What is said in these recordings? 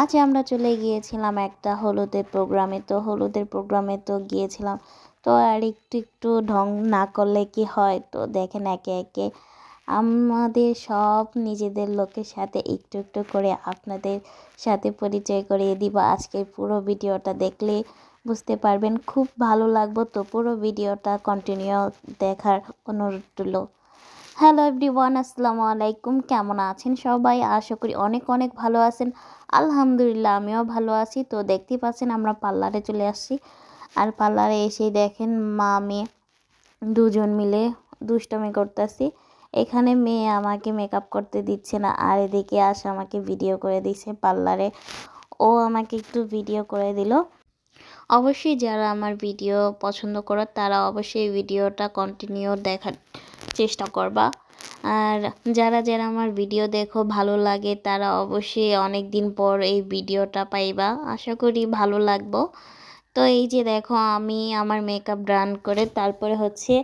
আজ আমরা চলে গিয়েছিলাম একটা হলুদের প্রোগ্রামে, তো হলুদের প্রোগ্রামে তো গিয়েছিলাম। তো আর একটু একটু ঢং না করলে কি হয়? তো দেখেন একে একে আমাদের সব নিজেদের লোকের সাথে একটু একটু করে আপনাদের সাথে পরিচয় করিয়ে দিব। আজকের পুরো ভিডিওটা দেখলে বুঝতে পারবেন, খুব ভালো লাগবো। তো পুরো ভিডিওটা কন্টিনিউ দেখার অনুরোধ রইল। হ্যালো এভরিওয়ান, আসসালামু আলাইকুম। কেমন আছেন সবাই? আশা করি অনেক অনেক ভালো আছেন। আলহামদুলিল্লাহ, আমিও ভালো আছি। তো দেখতেই পাচ্ছেন আমরা পার্লারে চলে আসছি। আর পার্লারে এসেই দেখেন মা, মেয়ে দুজন মিলে দুষ্টমি করতেছি। এখানে মেয়ে আমাকে মেকআপ করতে দিচ্ছে না, আর এদিকে আস আমাকে ভিডিও করে দিচ্ছে পার্লারে। ও আমাকে একটু ভিডিও করে দিল। অবশ্যই যারা আমার ভিডিও পছন্দ করো তারা অবশ্যই ভিডিওটা কন্টিনিউ দেখার চেষ্টা করবা। আর যারা যারা আমার ভিডিও দেখো, ভালো লাগে, তারা অবশ্যই অনেক দিন পর এই ভিডিওটা পাইবা। আশা করি ভালো লাগবো। তো এই যে দেখো, আমি আমার মেকআপ ডান করে তারপরে হচ্ছে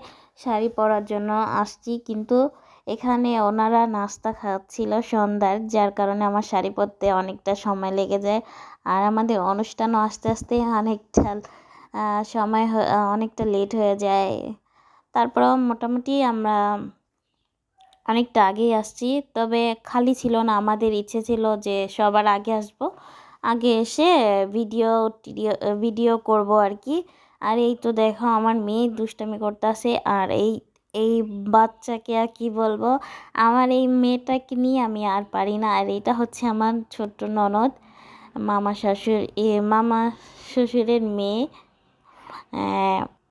শাড়ি পরার জন্য আসছি। কিন্তু এখানে ওনারা নাস্তা খাচ্ছিল সন্ধ্যার, যার কারণে আমার শাড়ি পরতে অনেকটা সময় লেগে যায়। আর আমাদের অনুষ্ঠানও আস্তে আস্তে অনেকটা সময় অনেকটা লেট হয়ে যায়। তারপরেও মোটামুটি আমরা অনেকটা আগেই আসছি। তবে খালি ছিল না, আমাদের ইচ্ছে ছিল যে সবার আগে আসব। আগে এসে ভিডিও ভিডিও করব আর কি আর এই তো দেখো, আমার মেয়ে দুষ্টামি করতেছে আর এই এই বাচ্চাকে আর কি বলব, আমার এই মেয়েটাকে নিয়ে আমি আর পারি না। আর এটা হচ্ছে আমার ছোট্ট ননদ, মামা শাশুড় মামা শ্বশুরের মেয়ে।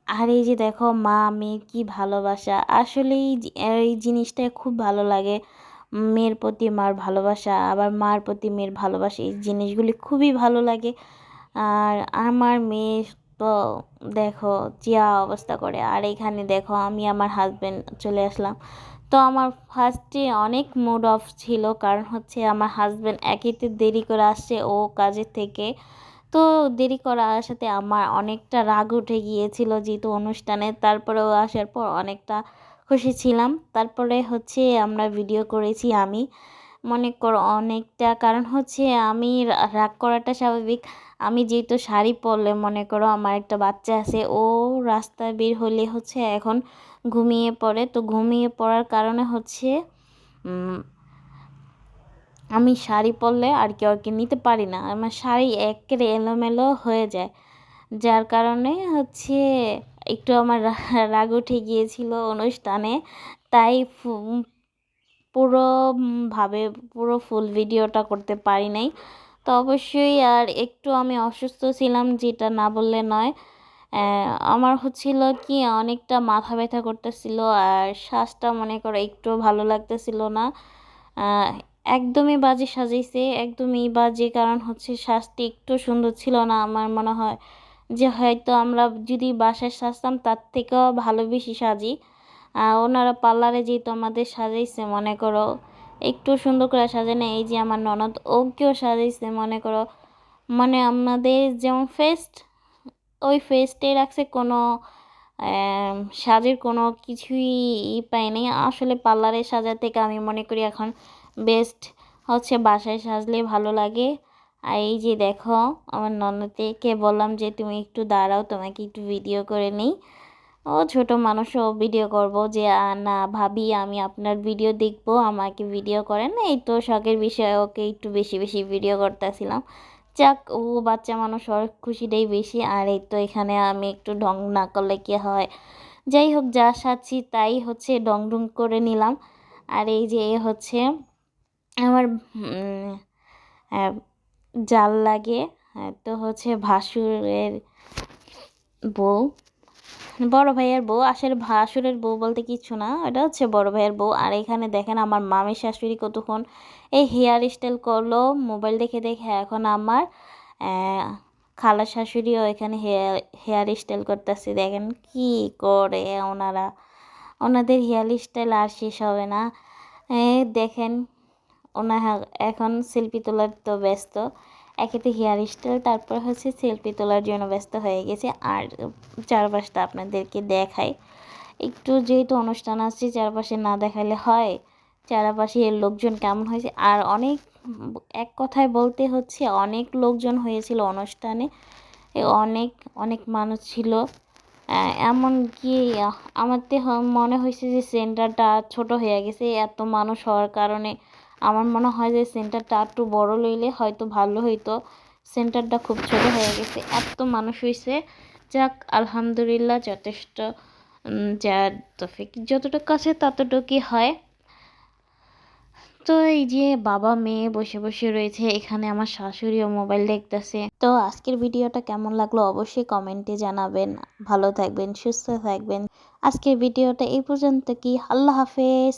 আর এই যে দেখো, মা মেয়ের কি ভালোবাসা। আসলেই এই জিনিসটা খুব ভালো লাগে। মেয়ের প্রতি মার ভালোবাসা, আবার মার প্রতি মেয়ের ভালোবাসা, এই জিনিসগুলি খুবই ভালো লাগে। আর আমার মেয়ে তো দেখো চিয়া অবস্থা করে। আর এখানে দেখো, আমি আমার হাজব্যান্ড চলে আসলাম। তো আমার ফার্স্টে অনেক মুড অফ ছিল, কারণ হচ্ছে আমার হাজব্যান্ড একেতে দেরি করে আসছে ও কাজের থেকে। তো দেরি করা আসাতে আমার অনেকটা রাগ উঠে গিয়েছিল যেহেতু অনুষ্ঠানে, তারপরেও আসার পর অনেকটা খুশি ছিলাম। তারপরে হচ্ছে আমরা ভিডিও করেছি আমি। মনে করো অনেকটা কারণ হচ্ছে আমি রাগ করাটা স্বাভাবিক। আমি যেহেতু শাড়ি পরলে মনে করো আমার একটা বাচ্চা আছে, ও রাস্তায় বের হলে হচ্ছে এখন ঘুমিয়ে পড়ে। তো ঘুমিয়ে পড়ার কারণে হচ্ছে আমি শাড়ি পরলে আর কি নিতে পারি না। আমার শাড়ি একেবারে এলোমেলো হয়ে যায়। যার কারণে হচ্ছে একটু আমার রাগ উঠে গিয়েছিল অনুষ্ঠানে। তাই পুরোভাবে পুরো ফুল ভিডিওটা করতে পারি নাই। তো অবশ্যই আর একটু আমি অসুস্থ ছিলাম যেটা না বললে নয়। আমার হচ্ছিল কি অনেকটা মাথা ব্যথা করতেছিল আর শ্বাসটা মনে করো একটু ভালো লাগতেছিল না। একদমই বাজে সাজাইছে, একদমই বাজে, কারণ হচ্ছে শ্বাসটি একটু সুন্দর ছিল না আমার মনে হয়। যে হয়তো আমরা যদি বাসায় সাজতাম তার থেকেও ভালো বেশি সাজি। ওনারা পার্লারে যেহেতু আমাদের সাজাইছে, মনে করো, একটু সুন্দর করে সাজে না, এই যে আমার ননদ, ওকেও সাজাইছে, মনে করো। মানে আমাদের যেমন ফেস্ট, ওই ফেস্টে রাখছে কোনো সাজের কোনো কিছুই পাইনি আসলে পার্লারে সাজা থেকে আমি মনে করি এখন বেস্ট হচ্ছে বাসায় সাজলে ভালো লাগে। আর এই যে দেখো, আমার ননদকে বললাম যে, তুমি একটু দাঁড়াও, তোমাকে একটু ভিডিও করে নিই। ও ছোট মানুষও ভিডিও করব যে না, ভাবি, আমি আপনার ভিডিও দেখব, আমাকে ভিডিও করেন। এই তো শখের বিষয়ে ওকে একটু বেশি বেশি ভিডিও করতেছিলাম। যাক, ও বাচ্চা মানুষ ওর খুশিটাই বেশি। আর এই তো এখানে আমি একটু ঢং না করলে কি হয়? যাই হোক, যা সাচ্ছি তাই হচ্ছে ডং ডং করে নিলাম। আর এই যে হচ্ছে আমার জাল লাগে। তো হচ্ছে ভাসুরের বউ, বড় ভাইয়ের বউ। আসলে ভাসুরের বউ বলতে কিছু না, এটা হচ্ছে বড় ভাইয়ের বউ। আর এখানে দেখেন আমার মামের শাশুড়ি কতক্ষণ এই হেয়ার স্টাইল করল মোবাইল দেখে দেখে এখন আমার খালা শাশুড়িও এখানে হেয়ার হেয়ার স্টাইল করতেছে। দেখেন কি করে ওনারা, ওনাদের হেয়ার স্টাইল আর শেষ হবে না। দেখেন ওনার এখন সেলফি তোলার তো ব্যস্ত। একেতে হেয়ার স্টাইল, তারপর হচ্ছে সেলফি তোলার জন্য ব্যস্ত হয়ে গেছে। আর চারপাশটা আপনাদেরকে দেখায় একটু যেহেতু অনুষ্ঠান আসছে, চারপাশে না দেখালে হয়। চারপাশে লোকজন কেমন হয়েছে? আর অনেক, এক কথায় বলতে হচ্ছে অনেক লোকজন হয়েছিল অনুষ্ঠানে। অনেক অনেক মানুষ ছিল। এমনকি আমার তো মনে হয়েছে যে সেন্টারটা ছোট হয়ে গেছে। এত মানুষ হওয়ার কারণে আমার মনে হয় যে সেন্টারটা একটু বড় লইলে হয়তো ভালো হইতো। সেন্টারটা খুব ছোট হয়ে গেছে, এত মানুষ হয়েছে যাক, আলহামদুলিল্লাহ যথেষ্ট যা তফিক যতটুকু আছে ততটুকুই হয়। তো এই যে বাবা মেয়ে বসে বসে রয়েছে, এখানে আমার শাশুড়িও মোবাইল দেখতেছে। তো আজকের ভিডিওটা কেমন লাগল অবশ্যই কমেন্টে জানাবেন। ভালো থাকবেন, সুস্থ থাকবেন। আজকের ভিডিওটা এই পর্যন্ত কি? আল্লাহ হাফেজ।